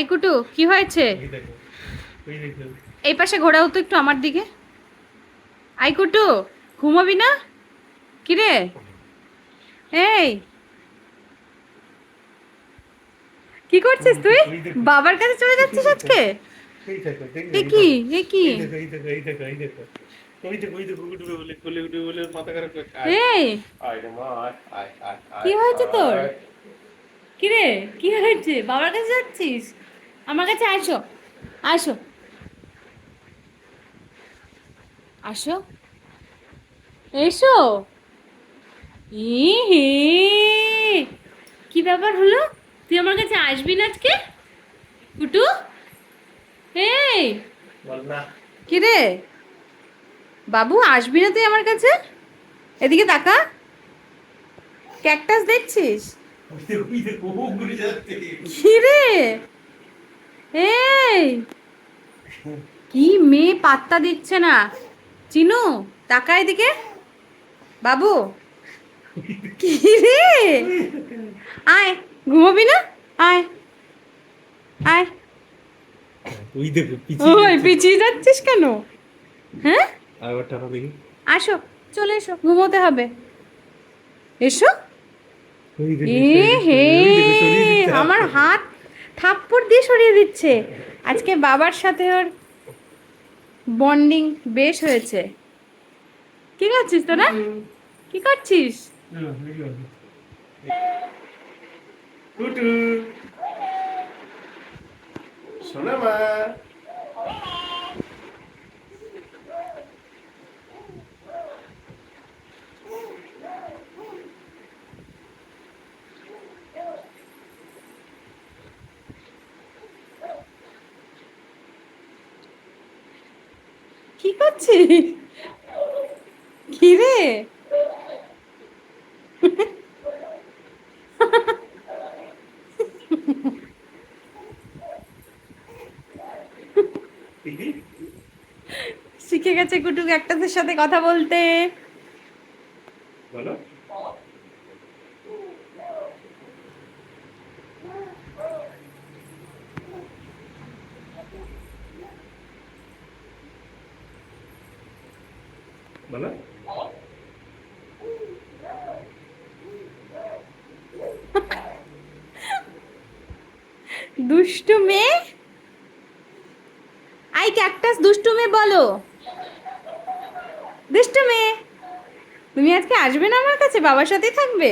আইকুটু কি হয়েছে? এই পাশে ঘোরাও তো একটু আমার দিকে। আইকুটু ঘুমাবি না? কিরে এই। কি করছিস তুই? বাবার কাছে চলে যাচ্ছিস আজকে? এ কি? এ কি? কি হয়েছে তোর? কিরে কি হয়েছে? বাবার কাছে যাচ্ছিস? আমার কাছে আসো আসো। আসো। এসো। হে কি ব্যাপার হলো? তুই আমার কাছে আসবি না আজকে? কুটু? এই কি রে? বাবু আসবি না তুই আমার কাছে? এদিকে তাকা। ক্যাকটাস দেখছিস? কি রে? এই কি মেয়ে পাত্তা দিচ্ছে না। চিনু তাকা এদিকে। বাবু কি রে? আয় ঘুমাবি না? আয় আয়। ওই দেখো পিছিয়ে ওই পিছিয়ে যাচ্ছিস কেন? হ্যাঁ? আসো চলে এসো ঘুমোতে হবে। এসো। এ হে আমার হাত থাপ্পড় দিয়ে সরিয়ে দিচ্ছে। আজকে বাবার সাথে ওর বন্ডিং বেশ হয়েছে। কি করছিস তোরা? কি করছিস সোনা মা। কি করছিস? কি রে শিখে গেছে কুটুক একটাদের সাথে কথা বলতে। বলো। বলো। দুষ্টু মেয়ে? আই ক্যাকটাস, দুষ্টু মেয়ে বলো। দুষ্টু মেয়ে, তুমি আজকে আসবে না আমার কাছে? বাবার সাথেই থাকবে?